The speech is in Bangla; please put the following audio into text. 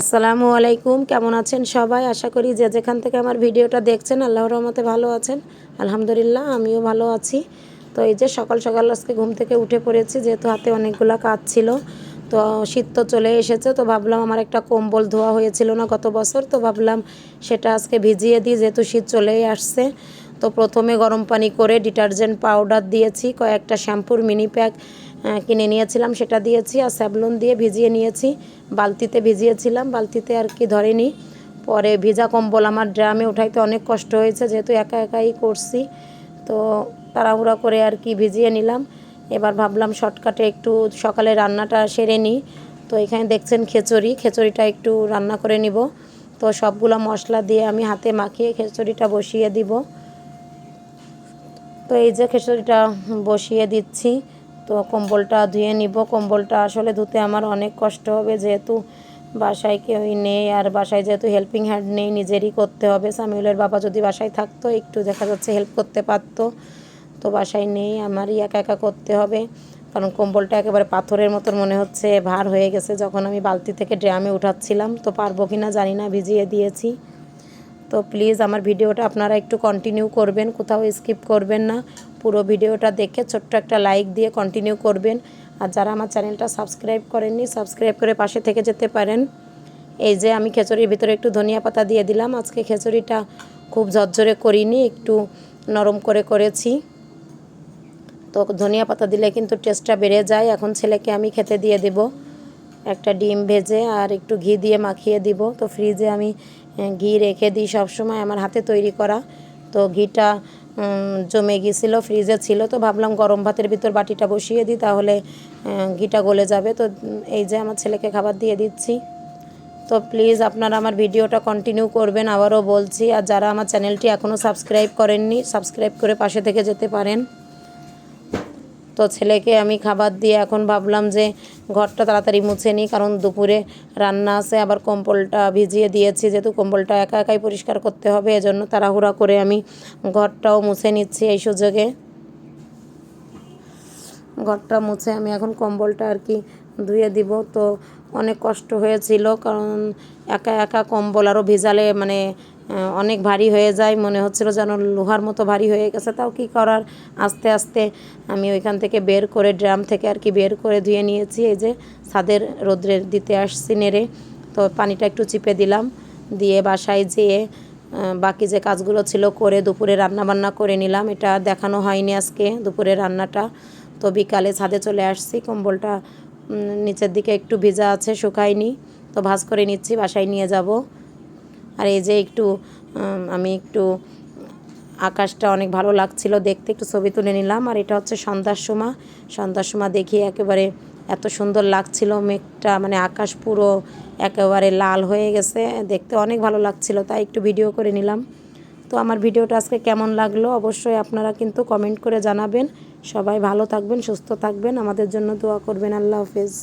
আসসালামু আলাইকুম, কেমন আছেন সবাই? আশা করি যে যেখান থেকে আমার ভিডিওটা দেখছেন, আল্লাহর রহমতে ভালো আছেন। আলহামদুলিল্লাহ, আমিও ভালো আছি। তো এই যে সকাল সকাল আজকে ঘুম থেকে উঠে পড়েছি, যেহেতু হাতে অনেকগুলো কাজ ছিল, তো শীত তো চলে এসেছে, তো ভাবলাম আমার একটা কম্বল ধোয়া হয়েছিল না গত বছর, তো ভাবলাম সেটা আজকে ভিজিয়ে দিই, যেহেতু শীত চলেই আসছে। তো প্রথমে গরম পানি করে ডিটারজেন্ট পাউডার দিয়েছি, কয়েকটা শ্যাম্পুর মিনি প্যাক কিনে নিয়েছিলাম, সেটা দিয়েছি আর স্যাবলন দিয়ে ভিজিয়ে নিয়েছি। বালতিতে ভিজিয়েছিলাম, বালতিতে আর কি ধরেনি। পরে ভিজা কম্বল আমার ড্রামে উঠাইতে অনেক কষ্ট হয়েছে, যেহেতু একা একাই করছি। তো তাড়াহুড়া করে আর কি ভিজিয়ে নিলাম। এবার ভাবলাম শর্টকাটে একটু সকালে রান্নাটা সেরে নিই। তো এখানে দেখছেন খিচুড়ি, খিচুড়িটা একটু রান্না করে নিব। তো সবগুলো মশলা দিয়ে আমি হাতে মাখিয়ে খিচুড়িটা বসিয়ে দিব। তো এই যে খিচুড়িটা বসিয়ে দিচ্ছি। তো কম্বলটা ধুয়ে নিব। কম্বলটা আসলে ধুতে আমার অনেক কষ্ট হবে। যেহেতু বাসায় কেউই নেই আর বাসায় যেহেতু হেল্পিং হ্যান্ড নেই, নিজেরই করতে হবে। সামিউলের বাবা যদি বাসায় থাকতো, একটু দেখা যাচ্ছে হেল্প করতে পারতো। তো বাসায় নেই, আমারই একা একা করতে হবে। কারণ কম্বলটা একেবারে পাথরের মতন মনে হচ্ছে, ভার হয়ে গেছে। যখন আমি বালতি থেকে ড্রামে উঠাচ্ছিলাম, তো পারব কি না জানি না, ভিজিয়ে দিয়েছি। তো প্লিজ আমার ভিডিওটা আপনারা একটু কন্টিনিউ করবেন, কোথাও স্কিপ করবেন না। পুরো ভিডিওটা দেখে ছোট্ট একটা লাইক দিয়ে কন্টিনিউ করবেন। আর যারা আমার চ্যানেলটা সাবস্ক্রাইব করেননি সাবস্ক্রাইব করে পাশে থেকে যেতে পারেন। এই যে আমি খিচুড়ির ভিতরে একটু ধনিয়া পাতা দিয়ে দিলাম। আজকে খিচুড়িটা খুব ঝরঝরে করিনি, একটু নরম করে করেছি। তো ধনিয়া পাতা দিলে কিন্তু টেস্টটা বেড়ে যায়। এখন ছেলেকে আমি খেতে দিয়ে দেব। একটা ডিম ভেজে আর একটু ঘি দিয়ে মাখিয়ে দিব। তো ফ্রিজে আমি ঘি রেখে দিই সবসময় আমার হাতে তৈরি করা। তো ঘিটা জমে গিয়েছিল, ফ্রিজে ছিল, তো ভাবলাম গরম ভাতের ভিতর বাটিটা বসিয়ে দিই, তাহলে ঘিটা গলে যাবে। তো এই যে আমার ছেলেকে খাবার দিয়ে দিচ্ছি। তো প্লিজ আপনারা আমার ভিডিওটা কন্টিনিউ করবেন, আবারও বলছি। আর যারা আমার চ্যানেলটি এখনও সাবস্ক্রাইব করেননি সাবস্ক্রাইব করে পাশে থেকে যেতে পারেন। তো ছেলেকে আমি খাবার দিয়ে এখন ভাবলাম যে ঘরটা তাড়াতাড়ি মুছে নিই, কারণ দুপুরে রান্না আছে, আবার কম্বলটা ভিজিয়ে দিয়েছি, যেহেতু কম্বলটা একা একাই পরিষ্কার করতে হবে, এজন্য তাড়াহুড়া করে আমি ঘরটাও মুছে নিচ্ছি এই সুযোগে। ঘরটা মুছে আমি এখন কম্বলটা আর কি ধুয়ে দিব। তো অনেক কষ্ট হয়েছিল, কারণ একা একা কম্বল আরও ভিজালে মানে অনেক ভারী হয়ে যায়। মনে হচ্ছিল যেন লোহার মতো ভারী হয়ে গেছে। তাও কি করার? আস্তে আস্তে আমি ওইখান থেকে বের করে ড্রাম থেকে আর কি বের করে ধুয়ে নিয়েছি। এই যে ছাদের রোদ্রে দিতে আসছি নেড়ে। তো পানিটা একটু চিপে দিলাম। দিয়ে বাসায় যেয়ে বাকি যে কাজগুলো ছিল করে দুপুরে রান্না বান্না করে নিলাম। এটা দেখানো হয়নি আজকে দুপুরে রান্নাটা। তো বিকালে ছাদে চলে আসছি। কম্বলটা নিচের দিকে একটু ভিজা আছে, শুকায়নি। তো ভাজ করে নিচ্ছি, বাসায় নিয়ে যাব। আর এই যে একটু আমি একটু আকাশটা অনেক ভালো লাগছিল দেখতে, একটু ছবি তুলে নিলাম। আর এটা হচ্ছে সন্ধ্যার সময় সন্ধ্যার সময় দেখি একেবারে এত সুন্দর লাগছিল, মেঘটা মানে আকাশ পুরো একেবারে লাল হয়ে গেছে। দেখতে অনেক ভালো লাগছিল, তাই একটু ভিডিও করে নিলাম। তো আমার ভিডিওটা আজকে কেমন লাগল অবশ্যই আপনারা কিন্তু কমেন্ট করে জানাবেন। সবাই ভালো থাকবেন, সুস্থ থাকবেন। আমাদের জন্য দোয়া করবেন। আল্লাহ হাফেজ।